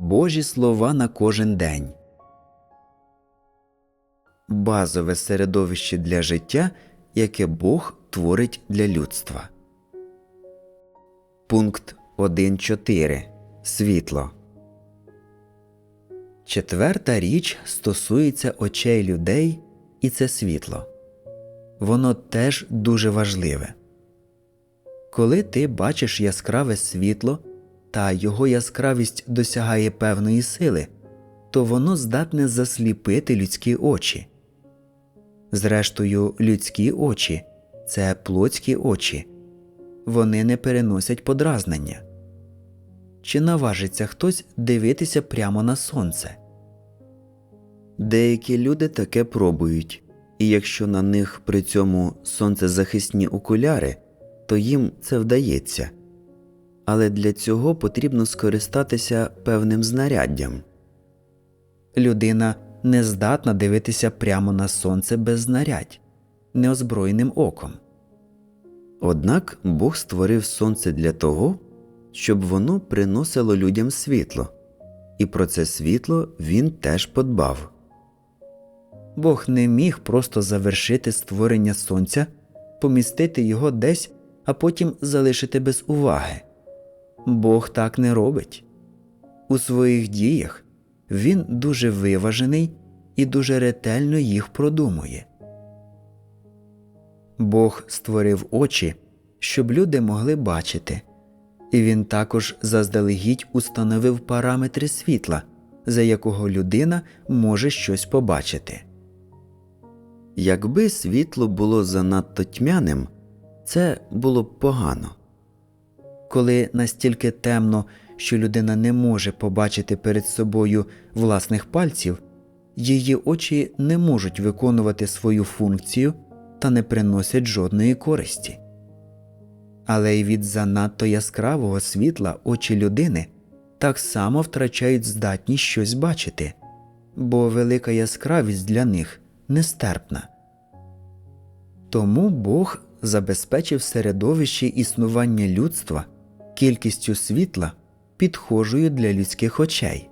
Божі слова на кожен день. Базове середовище для життя, яке Бог творить для людства. Пункт 1.4. Світло. Четверта річ стосується очей людей, і це світло. Воно теж дуже важливе. Коли ти бачиш яскраве світло, та його яскравість досягає певної сили, то воно здатне засліпити людські очі. Зрештою, людські очі це плотські очі, вони не переносять подразнення. Чи наважиться хтось дивитися прямо на сонце? Деякі люди таке пробують, і якщо на них при цьому сонцезахисні окуляри, то їм це вдається. Але для цього потрібно скористатися певним знаряддям. Людина не здатна дивитися прямо на сонце без знарядь, неозброєним оком. Однак Бог створив сонце для того, щоб воно приносило людям світло, і про це світло він теж подбав. Бог не міг просто завершити створення сонця, помістити його десь, а потім залишити без уваги. Бог так не робить. У своїх діях він дуже виважений і дуже ретельно їх продумує. Бог створив очі, щоб люди могли бачити, і він також заздалегідь установив параметри світла, за якого людина може щось побачити. Якби світло було занадто тьмяним, це було б погано. Коли настільки темно, що людина не може побачити перед собою власних пальців, її очі не можуть виконувати свою функцію та не приносять жодної користі. Але й від занадто яскравого світла очі людини так само втрачають здатність щось бачити, бо велика яскравість для них нестерпна. Тому Бог забезпечив середовище існування людства кількістю світла, підхожою для людських очей,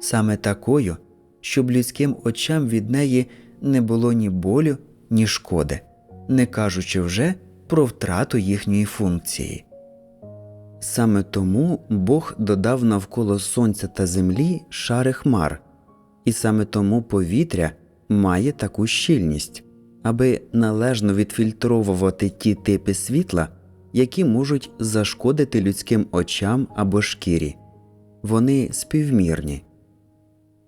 саме такою, щоб людським очам від неї не було ні болю, ні шкоди, не кажучи вже про втрату їхньої функції. Саме тому Бог додав навколо сонця та землі шари хмар, і саме тому повітря має таку щільність, аби належно відфільтровувати ті типи світла, які можуть зашкодити людським очам або шкірі. Вони співмірні.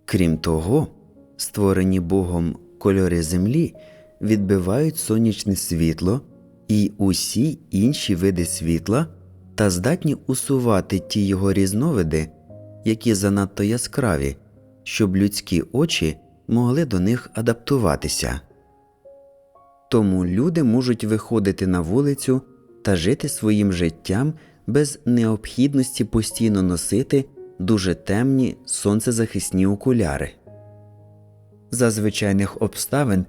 Крім того, створені Богом кольори землі відбивають сонячне світло і усі інші види світла та здатні усувати ті його різновиди, які занадто яскраві, щоб людські очі могли до них адаптуватися. Тому люди можуть виходити на вулицю та жити своїм життям без необхідності постійно носити дуже темні сонцезахисні окуляри. За звичайних обставин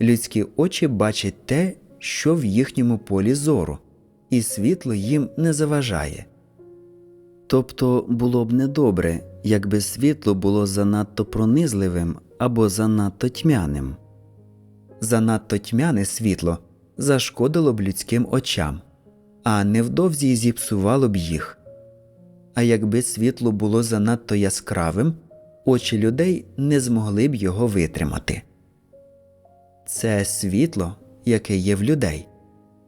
людські очі бачать те, що в їхньому полі зору, і світло їм не заважає. Тобто було б недобре, якби світло було занадто пронизливим або занадто тьмяним. Занадто тьмяне світло зашкодило б людським очам, а невдовзі зіпсувало б їх. А якби світло було занадто яскравим, очі людей не змогли б його витримати. Це світло, яке є в людей,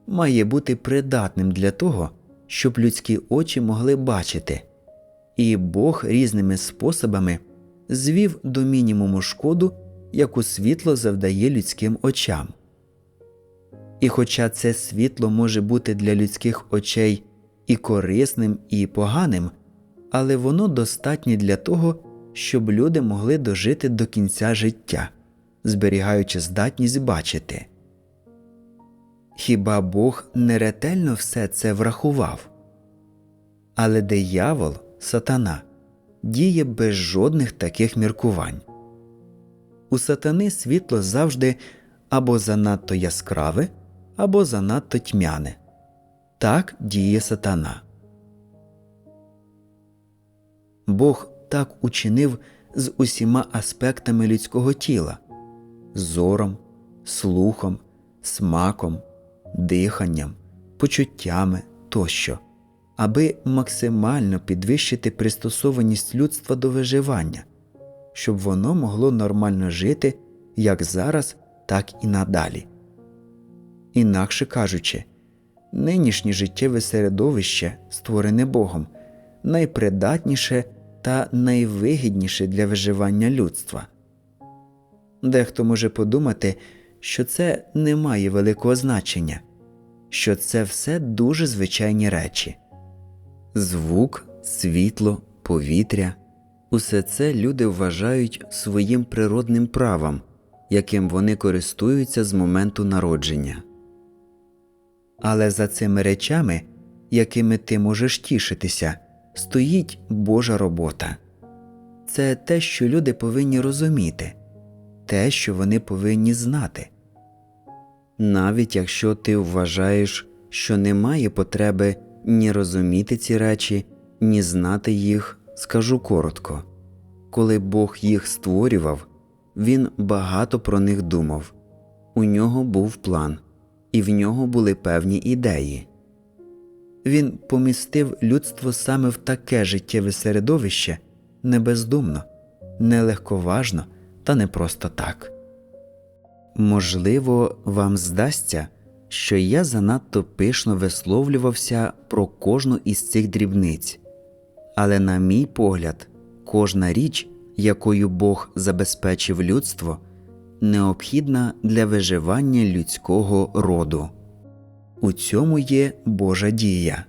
має бути придатним для того, щоб людські очі могли бачити, і Бог різними способами звів до мінімуму шкоду, яку світло завдає людським очам. І хоча це світло може бути для людських очей і корисним, і поганим, але воно достатнє для того, щоб люди могли дожити до кінця життя, зберігаючи здатність бачити. Хіба Бог неретельно все це врахував? Але диявол, сатана, діє без жодних таких міркувань. У сатани світло завжди або занадто яскраве, або занадто тьмяне. Так діє сатана. Бог так учинив з усіма аспектами людського тіла зором, слухом, смаком, диханням, почуттями тощо, аби максимально підвищити пристосованість людства до виживання, щоб воно могло нормально жити як зараз, так і надалі. Інакше кажучи, нинішнє життєве середовище, створене Богом, найпридатніше та найвигідніше для виживання людства. Дехто може подумати, що це не має великого значення, що це все дуже звичайні речі звук, світло, повітря усе це люди вважають своїм природним правом, яким вони користуються з моменту народження. Але за цими речами, якими ти можеш тішитися, стоїть Божа робота. Це те, що люди повинні розуміти, те, що вони повинні знати. Навіть якщо ти вважаєш, що немає потреби ні розуміти ці речі, ні знати їх, скажу коротко коли Бог їх створював, Він багато про них думав, у нього був план, і в нього були певні ідеї. Він помістив людство саме в таке життєве середовище не бездумно, не легковажно та не просто так. Можливо, вам здасться, що я занадто пишно висловлювався про кожну із цих дрібниць, але, на мій погляд, кожна річ, якою Бог забезпечив людство, необхідна для виживання людського роду. У цьому є Божа дія.